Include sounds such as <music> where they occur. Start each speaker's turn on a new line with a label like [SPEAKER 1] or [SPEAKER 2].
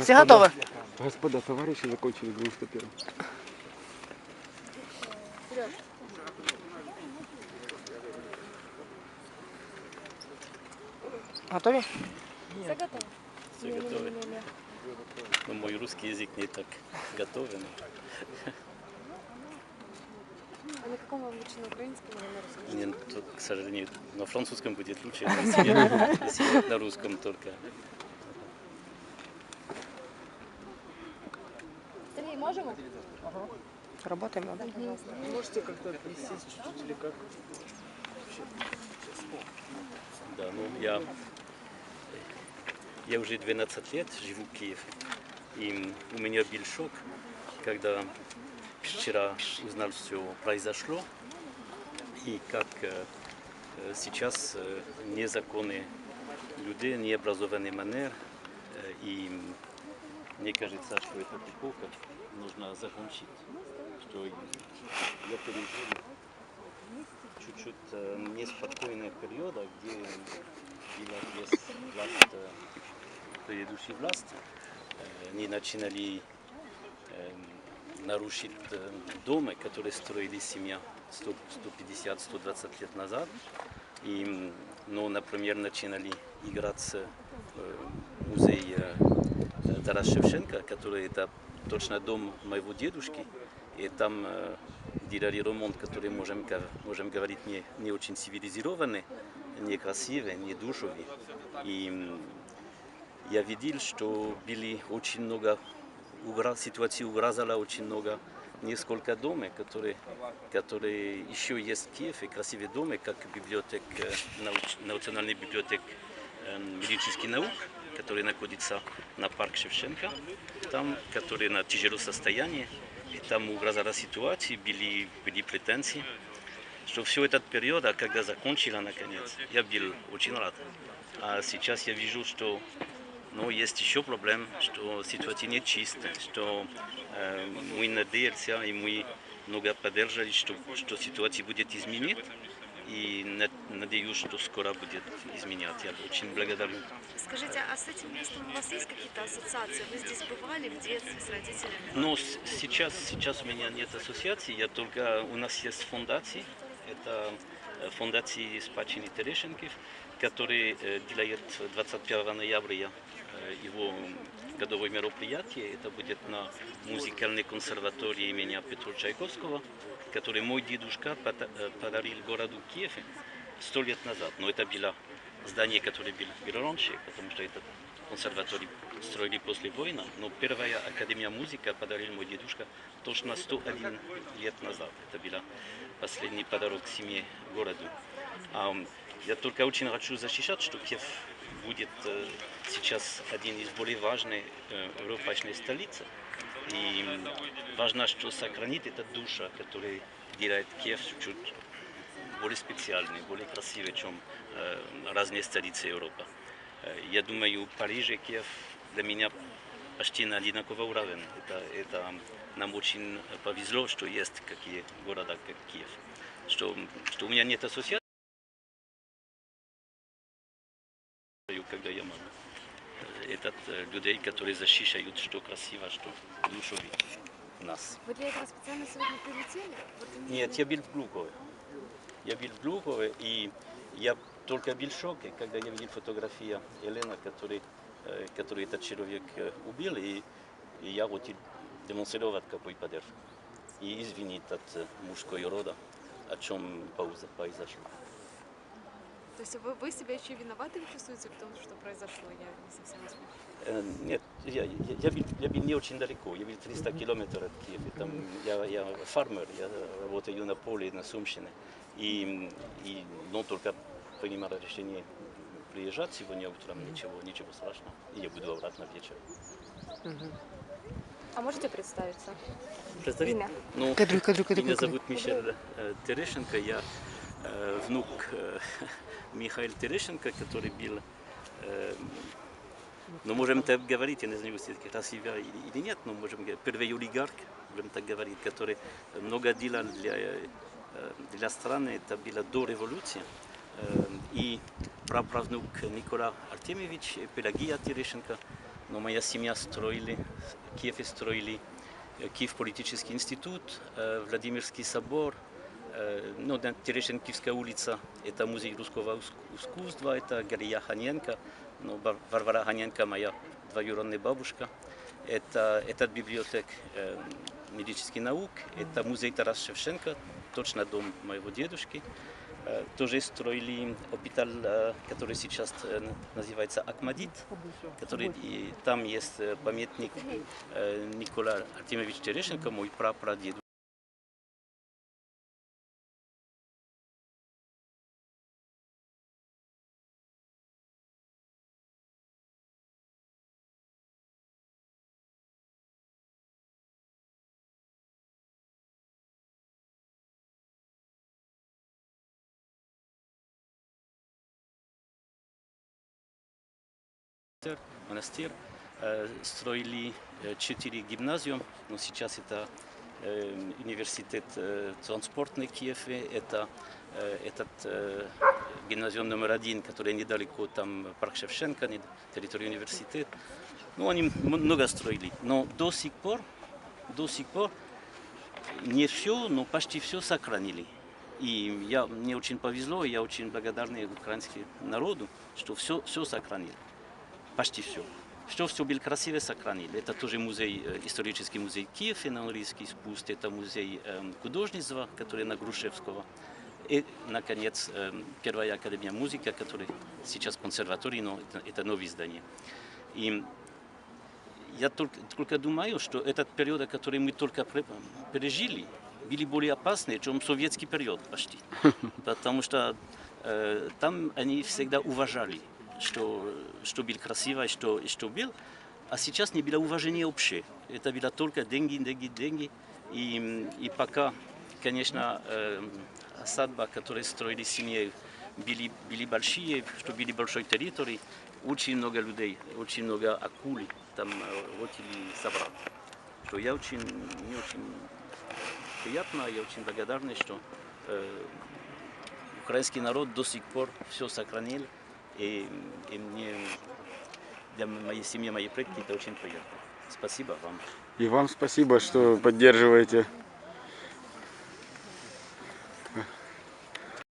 [SPEAKER 1] Все готовы?
[SPEAKER 2] Господа, товарищи закончили игру 101.
[SPEAKER 1] Готові?
[SPEAKER 3] Все готово?
[SPEAKER 4] Все готовы. Но мой русский язык не так готовен.
[SPEAKER 3] А на каком вам лучше, на украинском или на русском?
[SPEAKER 4] Мне, тут, к сожалению, на французском будет лучше, если <laughs> на русском только.
[SPEAKER 3] Можем?
[SPEAKER 1] Работаємо. да?
[SPEAKER 2] Можете как-то присесть чуть-чуть или как?
[SPEAKER 4] Да, ну я, я уже 12 лет живу в Киеве. И у меня был шок, когда вчера узнал, что произошло. И как э, э, сейчас э, незаконные люди, необразованный манер. И мне кажется, что этот эпоха нужно закончить. Что я пережил чуть-чуть э, неспокойная периода, где была власть, власть э, предыдущей власти. Э, Они начинали э, нарушить э, дома, которые строили семья 150-120 лет назад. И, ну, например, начинали играться э, музей э, Тарас Шевченко, который это точно дом моего дедушки. И там э, делали ремонт, который, можем, можем говорить, не, не очень цивилизированный, не красивый, не душевый. И я видел, что были очень много, угроз, ситуации угрожала очень много, несколько домов, которые, которые еще есть в Киеве, красивые дома, как библиотек, науч- национальная библиотека э, медицинских наук, который находится на парк Шевченко, там, который на тяжелом состоянии, и там угрожала ситуация, были, были претензии, что все этот период, а когда закончила наконец, я был очень рад. А сейчас я вижу, что но есть еще проблем, что ситуация не чистая, что э, мы надеемся и мы много поддержали, что, что ситуация будет изменить. И на- надеюсь, что скоро будет изменяться. Я очень благодарен.
[SPEAKER 5] Скажите, а с этим местом у вас есть какие-то ассоциации? Вы здесь бывали в детстве с родителями?
[SPEAKER 4] С- сейчас, сейчас у меня нет ассоциации, я только, у нас есть фундации, это э, фундации Спадщины Терешенков, который э, делает 21 ноября э, его годовое мероприятие. Это будет на музыкальной консерватории имени Петра Чайковского, который мой дедушка э, подарил городу Киеве сто лет назад. Но это было здание, которое было, раньше, потому что это консерваторий строили после войны. Но первая академия музыки подарил мой дедушка точно 101 лет назад. Это был последний подарок семье городу. А, я только очень хочу защищать, что Киев будет э, сейчас один из более важных э, европейских столиц. И важно, что сохранить эту душу, которая делает Киев чуть-чуть более специальный, более красивый, чем э, разные столицы Европы. Э, Я думаю, Париж и Киев для меня почти на одинаковый уровень. Это, это нам очень повезло, что есть такие города, как Киев. Что, что у меня нет ассоциации, когда я могу. Э, Это э, людей, которые защищают, что красиво, что у нас.
[SPEAKER 3] Вы для этого специально сегодня прилетели? Вот
[SPEAKER 4] Нет, я был в Глухове. Я был в Глухове, и я только был в шоке, когда я видел фотографию Елена, который, э, который этот человек э, убил, и, и я хотел демонстрировать какой поддержку. И извинить от мужского рода, о чем пауза произошло.
[SPEAKER 3] То есть вы, вы себя еще виноватым чувствуете в том, что произошло? Я не совсем.
[SPEAKER 4] Э, Нет, я, я, я, был, я был не очень далеко, я был 300 километров от Киева. Там, я, я фармер, я работаю на поле, на Сумщине. И, и ну, только принимал решение приезжать сегодня утром, ничего, ничего страшного. И я буду обратно вечером.
[SPEAKER 3] А можете представиться?
[SPEAKER 4] Представить?
[SPEAKER 3] Имя?
[SPEAKER 4] Ну,
[SPEAKER 1] Кадрю, кадрю, кадрю,
[SPEAKER 4] меня зовут Мишель э, Терешенко, я внук э, <laughs> Михаила Терешенко, который был э, ну, можем так говорить, я не знаю, красиво или, нет, но можем первый олигарх, будем так говорить, который много делал для, э, для страны, это было до революции. Э, И праправнук Никола Артемьевич, Пелагия Терещенко, но моя семья строили, в Киеве строили э, Киев политический институт, э, Владимирский собор, э, ну, на Терешенкивская улица, это музей русского иску- искусства, это Галия Ханенко, ну, Варвара Ханенко моя двоюродная бабушка, это, это библиотек э, медицинских наук, это музей Тарас Шевченко, точно дом моего дедушки. Э, Тоже строили госпиталь, э, который сейчас э, называется Акмадит, который и там есть э, памятник э, Никола Артемьевич Терешенко, мой прапрадед. Монастырь. Э, Строили э, четыре гимназии, но сейчас это э, университет транспортный Киев, это этот гимназиум номер один, который недалеко там парк Шевченко, территория университета. Ну, они много строили, но до сих пор, до сих пор не все, но почти все сохранили. И я, мне очень повезло, я очень благодарный украинскому народу, что все, все сохранили. Почти все. Что все было красиво сохранили. Это тоже музей, э, исторический музей Киев английский спуск, это музей эм, художества, который на Грушевского. И, наконец, эм, первая академия музыки, которая сейчас консерватория, но это, это новое здание. И я только, только думаю, что этот период, который мы только пережили, были более опасны, чем советский период почти. <laughs> Потому что э, там они всегда уважали, что, что было красиво что, что был. А сейчас не было уважения вообще. Это было только деньги, деньги, деньги. И, и пока, конечно, э, садба, которые строили семьи, были, были большие, что были большой территории, очень много людей, очень много акул там э, хотели собрать. Что я очень, мне очень приятно, я очень благодарный, что э, украинский народ до сих пор все сохранил, и, и мне, для моей семьи, моей предки это очень приятно. Спасибо вам.
[SPEAKER 2] И вам спасибо, что поддерживаете